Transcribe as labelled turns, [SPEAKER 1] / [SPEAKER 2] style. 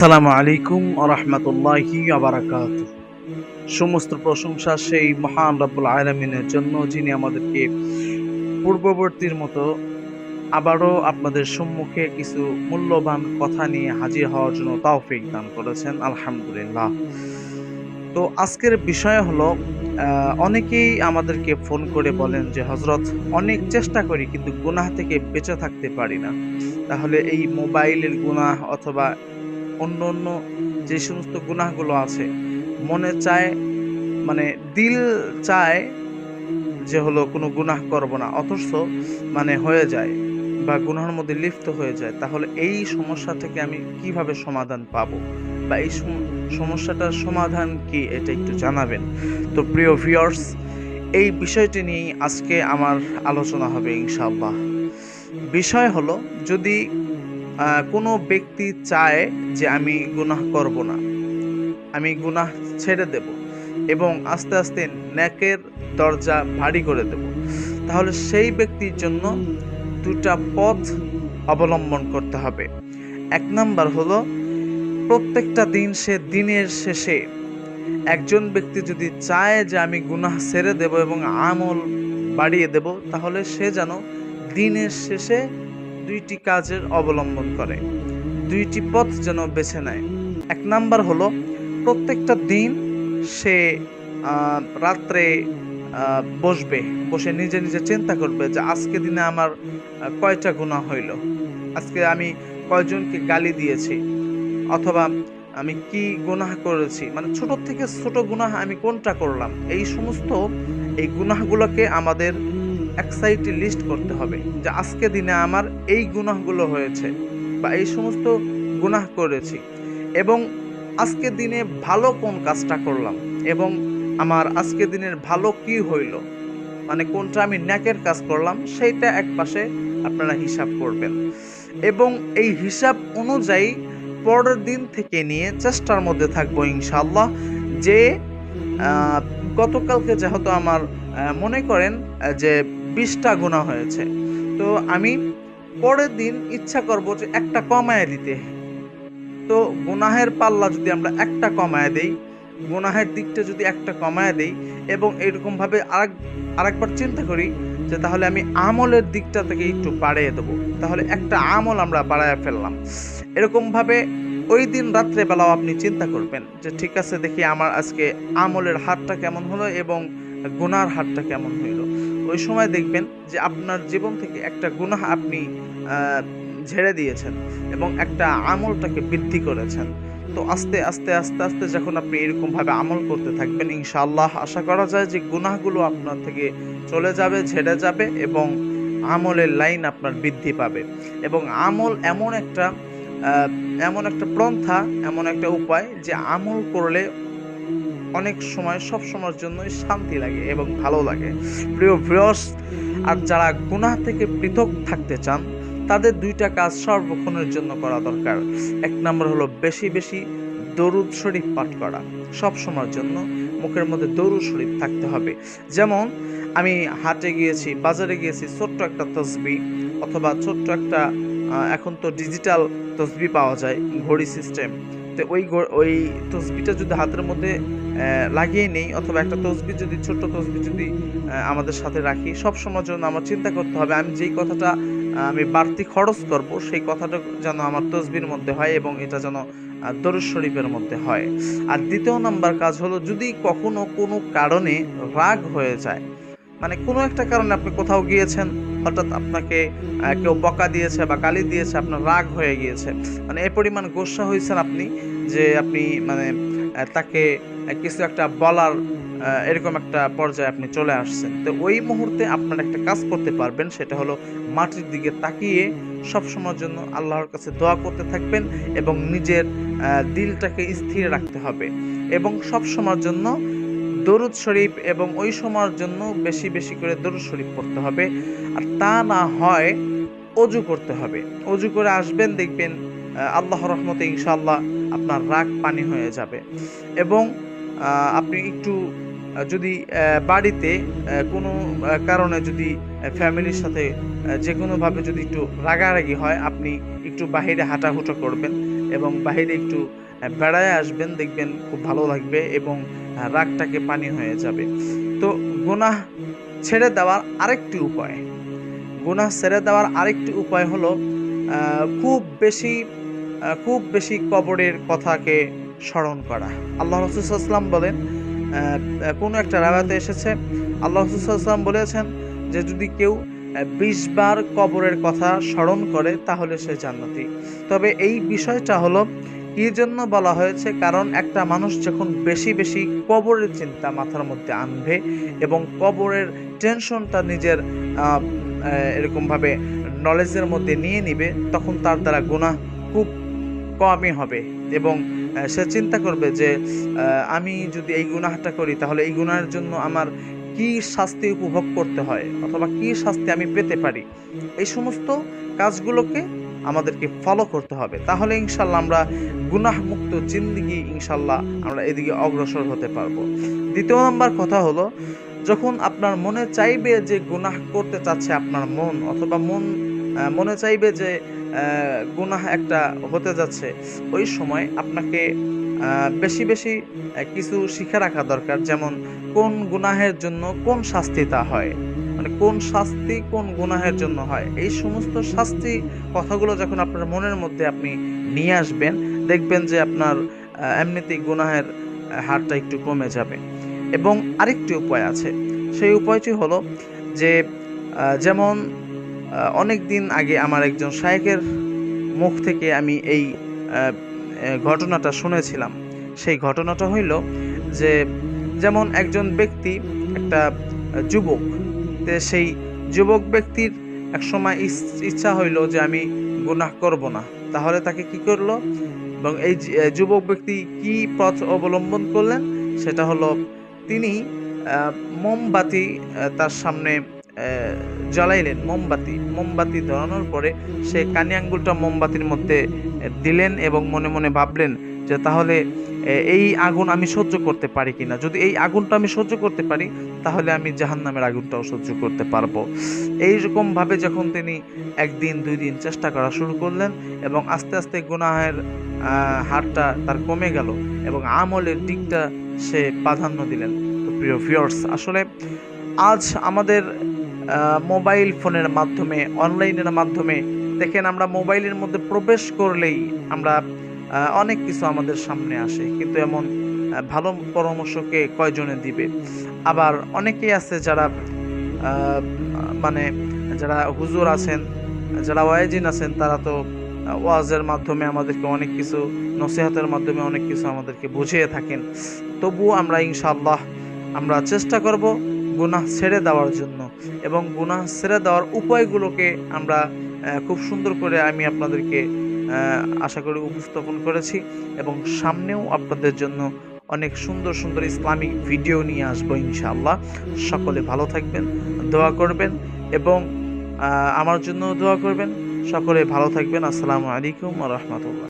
[SPEAKER 1] আসসালামু আলাইকুম রহমতুল্লাহি আবরাকাত সমস্ত প্রশংসা সেই মহান রব্বুল আলমিনের জন্য, যিনি আমাদেরকে পূর্ববর্তীর মতো আবারও আপনাদের সম্মুখে কিছু মূল্যবান কথা নিয়ে হাজির হওয়ার জন্য তাওফিক দান করেছেন। আলহামদুলিল্লাহ। তো আজকের বিষয় হলো অনেকেই আমাদেরকে ফোন করে বলেন যে হজরত অনেক চেষ্টা করি, কিন্তু গুনাহ থেকে বেঁচে থাকতে পারি না। তাহলে এই মোবাইলের গুনাহ অথবা অন্য অন্য যে সমস্ত গুনাহগুলো আছে, মনে চায় মানে দিল চায় যে হলো কোনো গুনাহ করব না, অথচ মানে হয়ে যায় বা গুনাহের মধ্যে লিপ্ত হয়ে যায়, তাহলে এই সমস্যা থেকে আমি কীভাবে সমাধান পাবো? বা এই সম- সমস্যাটার সমাধান কি, এটা একটু জানাবেন। তো প্রিয় ভিউয়ার্স এই বিষয়টি নিয়েই আজকে আমার আলোচনা হবে ইনশাআল্লাহ। বিষয় হলো, যদি কোনো ব্যক্তি চায় যে আমি গুনাহ করব না। আমি গুনাহ ছেড়ে দেব এবং আস্তে আস্তে ন্যাকের দরজা ভারী করে দেব। তাহলে সেই ব্যক্তির জন্য দুটা পথ অবলম্বন করতে হবে। এক নাম্বার হলো, প্রত্যেকটা দিন সে দিনের শেষে একজন ব্যক্তি যদি চায় যে আমি গুনাহ ছেড়ে দেব এবং আমল বাড়িয়ে দেব, তাহলে সে যেন দিনের শেষে দুইটি কাজের অবলম্বন করে। দুইটি পথ যেন বেছে নেয়। এক নাম্বার হলো, প্রত্যেকটা দিন সে রাত্রে বসবে। বসে নিজে নিজে চিন্তা করবে যে, আজকে দিনে আমার কয়টা গুণা হইল? আজকে আমি কয়জনকে গালি দিয়েছি? অথবা আমি কি গুনাহ করেছি? মানে ছোট থেকে ছোট গুনাহ আমি কোনটা করলাম? এই সমস্ত এই গুনাহগুলোকে আমাদের এক লিস্ট করতে হবে যে আজকে দিনে আমার এই গুনাহগুলো হয়েছে বা এই সমস্ত গুনাহ করেছি এবং আজকে দিনে ভালো কোন কাজটা করলাম এবং আমার আজকে দিনের ভালো কি হইল? মানে কোনটা আমি ন্যাকের কাজ করলাম সেইটা এক পাশে আপনারা হিসাব করবেন। এবং এই হিসাব অনুযায়ী পরের দিন থেকে নিয়ে চেষ্টার মধ্যে থাকব ইনশাল্লাহ যে গতকালকে যেহেতু আমার মনে করেন যে বিশটা গুণা হয়েছে। তো আমি পরের দিন ইচ্ছা করব যে একটা কমায় দিতে। তো গুনাহের পাল্লা যদি আমরা একটা কমায় দেই, গুনাহের দিকটা যদি একটা কমায় দেই এবং এরকমভাবে আরেক, আরেকবার চিন্তা করি যে তাহলে আমি আমলের দিকটা থেকে একটু বাড়িয়ে দেবো। তাহলে একটা আমল আমরা বাড়ায় ফেললাম। এরকমভাবে ওই দিন রাত্রেবেলাও আপনি চিন্তা করবেন যে ঠিক আছে দেখি আমার আজকে আমলের হারটা কেমন হলো এবং গুনার হারটা কেমন হইল? ওই সময় দেখবেন যে আপনার জীবন থেকে একটা গুনাহ আপনি ঝেড়ে দিয়েছেন এবং একটা আমলটাকে বৃদ্ধি করেছেন। তো আস্তে আস্তে আস্তে আস্তে যখন আপনি এরকমভাবে আমল করতে থাকবেন, ইনশাআল্লাহ আশা করা যায় যে গুনাহগুলো আপনার থেকে চলে যাবে, ঝেড়ে যাবে এবং আমলের লাইন আপনার বৃদ্ধি পাবে। এবং আমল এমন একটা এমন একটা পন্থা, এমন একটা উপায় যে আমল করলে অনেক সময়, সব সময়ের জন্যই শান্তি লাগে এবং ভালো লাগে। প্রিয় ভিউয়ার্স আর যারা গুনাহ থেকে পৃথক থাকতে চান, তাদের দুইটা কাজ সর্বক্ষণের জন্য করা দরকার। এক নম্বর হলো বেশি বেশি দরুদ শরীফ পাঠ করা। সব সময়ের জন্য মুখের মধ্যে দরুদ শরীফ থাকতে হবে। যেমন, আমি হাটে গিয়েছি, বাজারে গিয়েছি, ছোট্ট একটা তসবি অথবা ছোট্ট একটা এখন তো ডিজিটাল তসবি পাওয়া যায়, ঘড়ি সিস্টেম তো ওই ওই তসবিটা যদি হাতের মধ্যে লাগিয়ে নেই, অথবা একটা তসবি যদি, ছোট্ট তসবি যদি আমাদের সাথে রাখি। সব সময়ের জন্য আমার চিন্তা করতে হবে, আমি যেই কথাটা আমি বাড়তি খরচ করব, সেই কথাটা যেন আমার তসবির মধ্যে হয় এবং এটা যেন দরুদ শরীফের মধ্যে হয়। আর দ্বিতীয় নাম্বার কাজ হলো, যদি কখনো কোনো কারণে রাগ হয়ে যায় মানে কোনো একটা কারণে আপনি কোথাও গিয়েছেন, হঠাৎ আপনাকে কেউ বকা দিয়েছে বা গালি দিয়েছে, আপনার রাগ হয়ে গিয়েছে মানে এ পরিমাণ গোসা হয়েছেন আপনি, যে আপনি মানে তাকে কিছু একটা বলার এরকম একটা পর্যায়ে আপনি চলে আসছেন। তো ওই মুহূর্তে আপনার একটা কাজ করতে পারবেন, সেটা হলো মাটির দিকে তাকিয়ে সব সময়ের জন্য আল্লাহর কাছে দোয়া করতে থাকবেন এবং নিজের দিলটাকে স্থির রাখতে হবে এবং সব সময়ের জন্য দরুদ শরীফ এবং ওই সময়ের জন্য বেশি বেশি করে দরুদ শরীফ পড়তে হবে। আর তা না হয় অজু করতে হবে। অজু করে আসবেন, দেখবেন আল্লাহ রহমতে ইনশাআল্লাহ আপনার রাগ পানি হয়ে যাবে। এবং আপনি একটু যদি বাড়িতে কোনো কারণে যদি ফ্যামিলির সাথে যে কোনোভাবে যদি একটু রাগারাগি হয়, আপনি একটু বাহিরে হাঁটাহুটো করবেন এবং বাইরে একটু বেড়ায় আসবেন, দেখবেন খুব ভালো লাগবে এবং রাগটাকে পানি হয়ে যাবে। তো গুনাহ ছেড়ে দেওয়ার আরেকটি উপায়। গুনাহ ছেড়ে দেওয়ার আরেকটি উপায় হলো খুব বেশি খুব বেশি কবরের কথাকে স্মরণ করা। আল্লাহ রসুলাম বলেন কোনো একটা রাগাতে এসেছে, আল্লাহ রসুলাম বলেছেন যে যদি কেউ বিশ বার কবরের কথা স্মরণ করে, তাহলে সে জান্নাতি। তবে এই বিষয়টা হলো, কি জন্য বলা হয়েছে? কারণ একটা মানুষ যখন বেশি বেশি কবরের চিন্তা মাথার মধ্যে আনবে এবং কবরের টেনশনটা নিজের এরকমভাবে নলেজের মধ্যে নিয়ে নিবে, তখন তার দ্বারা গুনাহ খুব কমই হবে এবং সে চিন্তা করবে যে আমি যদি এই গুনাহটা করি তাহলে এই গুনাহের জন্য আমার কি শাস্তি উপভোগ করতে হয় অথবা কি শাস্তি আমি পেতে পারি? এই সমস্ত কাজগুলোকে আমাদেরকে ফলো করতে হবে। তাহলে ইনশাল্লাহ আমরা গুনাহমুক্ত জিন্দিগি ইনশাল্লাহ আমরা এদিকে অগ্রসর হতে পারব। দ্বিতীয় নম্বর কথা হলো, যখন আপনার মনে চাইবে যে গুনাহ করতে চাচ্ছে আপনার মন, অথবা মন মনে চাইবে যে গুনাহ একটা হতে যাচ্ছে, ওই সময় আপনাকে বেশি বেশি কিছু শিখে রাখা দরকার, যেমন কোন গুনাহের জন্য কোন শাস্তি তা হয়। মানে কোন শাস্তি কোন গুনাহের জন্য হয়। এই সমস্ত শাস্তি কথাগুলো যখন আপনার মনের মধ্যে আপনি নিয়ে আসবেন, দেখবেন যে আপনার এমনিতেই গুনাহের হারটা একটু কমে যাবে। এবং আরেকটি উপায় আছে। সেই উপায়টি হলো যে যেমন অনেক দিন আগে আমার একজন শায়েকের মুখ থেকে আমি এই ঘটনাটা শুনেছিলাম। সেই ঘটনাটা হইল যে যেমন একজন ব্যক্তি, একটা যুবক সেই যুবক ব্যক্তির এক সময় ইচ্ছা হইল যে আমি গুনাহ করব না। তাহলে তাকে কি করল? এবং এই যুবক ব্যক্তি কি পথ অবলম্বন করলেন? সেটা হলো তিনি মোমবাতি তার সামনে জ্বালাইলেন মোমবাতি। মোমবাতি ধরানোর পরে সে কানি আঙ্গুলটা মোমবাতির মধ্যে দিলেন এবং মনে মনে ভাবলেন যে তাহলে এই আগুন আমি সহ্য করতে পারি কিনা। যদি এই আগুনটা আমি সহ্য করতে পারি, তাহলে আমি জাহান্নামের আগুনটাও সহ্য করতে পারব। এইরকম ভাবে যখন তিনি একদিন, দুই দিন চেষ্টা করা শুরু করলেন এবং আস্তে আস্তে গুনাহের হারটা তার কমে গেল এবং আমলের দিকটা সে প্রাধান্য দিলেন। প্রিয় ভিউয়ার্স আসলে আজ আমাদের মোবাইল ফোনের মাধ্যমে, অনলাইনের মাধ্যমে। দেখেন, আমরা মোবাইলের মধ্যে প্রবেশ করলেই আমরা অনেক কিছু আমাদের সামনে আসে। কিন্তু এমন ভালো পরামর্শকে কয়জনে দিবে? আবার অনেকেই আছে যারা মানে যারা হুজুর আছেন, যারা ওয়াইজিন আছেন, তারা তো ওয়াজের মাধ্যমে আমাদেরকে অনেক কিছু, নসিহতের মাধ্যমে অনেক কিছু আমাদেরকে বুঝিয়ে থাকেন। তবুও আমরা ইনশাআল্লাহ, আমরা চেষ্টা করব গুনাহ ছেড়ে দেওয়ার জন্য এবং গুনাহ ছেড়ে দেওয়ার উপায়গুলোকে আমরা খুব সুন্দর করে আমি আপনাদেরকে আশা করি উপস্থাপন করেছি এবং সামনেও আপনাদের জন্য অনেক সুন্দর সুন্দর ইসলামিক ভিডিও নিয়ে আসব ইনশাআল্লাহ। সকলে ভালো থাকবেন, দোয়া করবেন এবং আমার জন্য দোয়া করবেন। সকলে ভালো থাকবেন। আসসালামু আলাইকুম রহমতুল্লাহ।